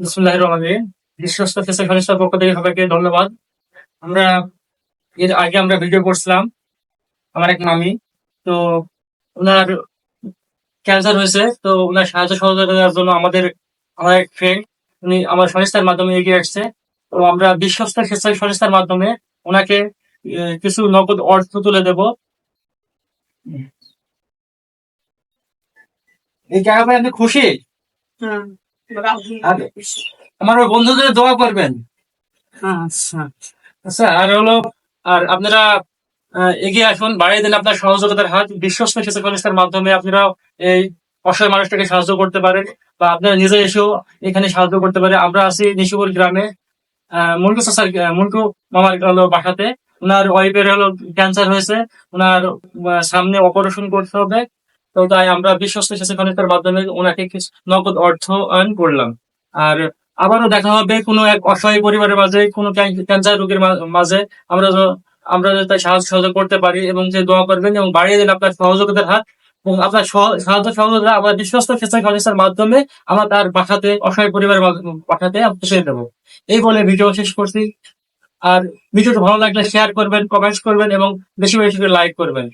বিসমুল্লাহ রহমান বিশ্বস্ত ফেসে খালিস্তার পক্ষ থেকে সবাইকে ধন্যবাদ। আমরা এর আগে আমরা ভিডিও করছিলাম আমার এক মামি। তো ওনার ক্যান্সার হয়েছে তো ওনার সাহায্য সহযোগিতার জন্য আমাদের আমার এক ফ্রেন্ড উনি আমার সংস্থার মাধ্যমে এগিয়ে আসছে। তো আমরা বিশ্বস্ত স্বেচ্ছাসেবী সংস্থার মাধ্যমে ওনাকে কিছু নগদ অর্থ তুলে দেব। এই জায়গা আমি খুশি? আমার ওই বন্ধুদের দোয়া করবেন। আচ্ছা। আচ্ছা আর হলো আর আপনারা এগিয়ে আসুন বাড়িয়ে দিন আপনার সহযোগিতার হাত। বিশ্বস্ত শিশু কনিষ্ঠার মাধ্যমে আপনারা এই অসহায় মানুষটাকে সাহায্য করতে পারেন বা আপনারা নিজে এসেও এখানে সাহায্য করতে পারে আমরা আছি নিশুপুর গ্রামে চাচার আহ, মুন্টু মামার হলো বাসাতে। ওনার ওয়াইফের হলো ক্যান্সার হয়েছে। ওনার সামনে অপারেশন করতে হবে। তো তাই আমরা বিশ্বস্ত কনিষ্ঠার মাধ্যমে ওনাকে নগদ অর্থ আর্ন করলাম। আর আবারও দেখা হবে কোনো এক অসহায় পরিবারের মাঝে, কোনো ক্যান্সার রোগীর মাঝে। আমরা আমরা তাই সাহায্য সহযোগ করতে পারি এবং যে দোয়া করবেন এবং বাড়িয়ে দিন আপনার সহযোগিতার হাত এবং আপনার সাহায্য সহযোগিতা আমরা বিশ্বস্ত সংস্থার মাধ্যমে আমরা তার বাসাতে অসহায় পরিবারের পাঠাতে পৌঁছে দেবো। এই বলে ভিডিও শেষ করছি। আর ভিডিওটা ভালো লাগলে শেয়ার করবেন কমেন্টস করবেন এবং বেশি বেশি করে লাইক করবেন।